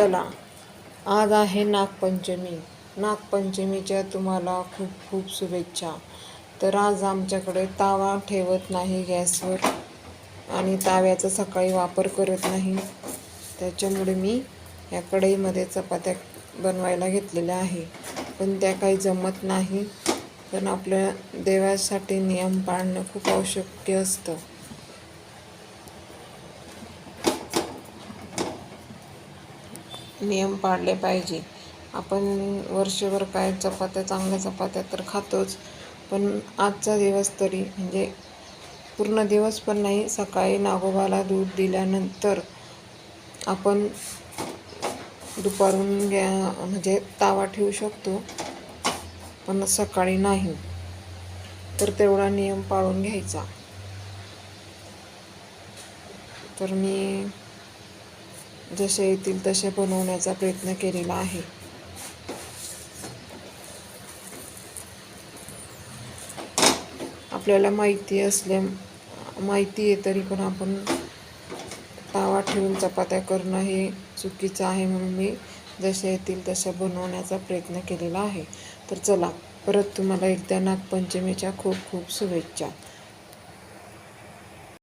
चला. आज आहे नागपंचमी. नागपंचमीच्या तुम्हाला खूप खूप शुभेच्छा. तर आज आमच्याकडे तावा ठेवत नाही गॅसवर आणि ताव्याचा सकाळी वापर करत नाही. त्याच्यामुळे मी या कढईमध्ये चपात्या बनवायला घेतलेल्या आहे. पण त्या काही जमत नाही. पण आपल्या देवासाठी नियम पाळणं खूप आवश्यक असतं. नियम पाळले पाहिजे. आपण वर्षभर काय चपात्या चांगल्या चपात्या तर खातोच. पण आजचा दिवस तरी म्हणजे पूर्ण दिवस पण नाही सकाळी नागोबाला दूध दिल्यानंतर आपण दुपारून गॅ म्हणजे तावा ठेवू शकतो पण सकाळी नाही. तर तेवढा नियम पाळून घ्यायचा. तर मी जसे येतील तसे बनवण्याचा प्रयत्न केलेला आहे. आपल्याला माहिती असल्या माहिती आहे तरी पण आपण तावा ठेवून चपात्या करणं हे चुकीचं आहे म्हणून मी जसे येतील तशा बनवण्याचा प्रयत्न केलेला आहे. तर चला परत तुम्हाला एकदा नागपंचमीच्या खूप खूप शुभेच्छा.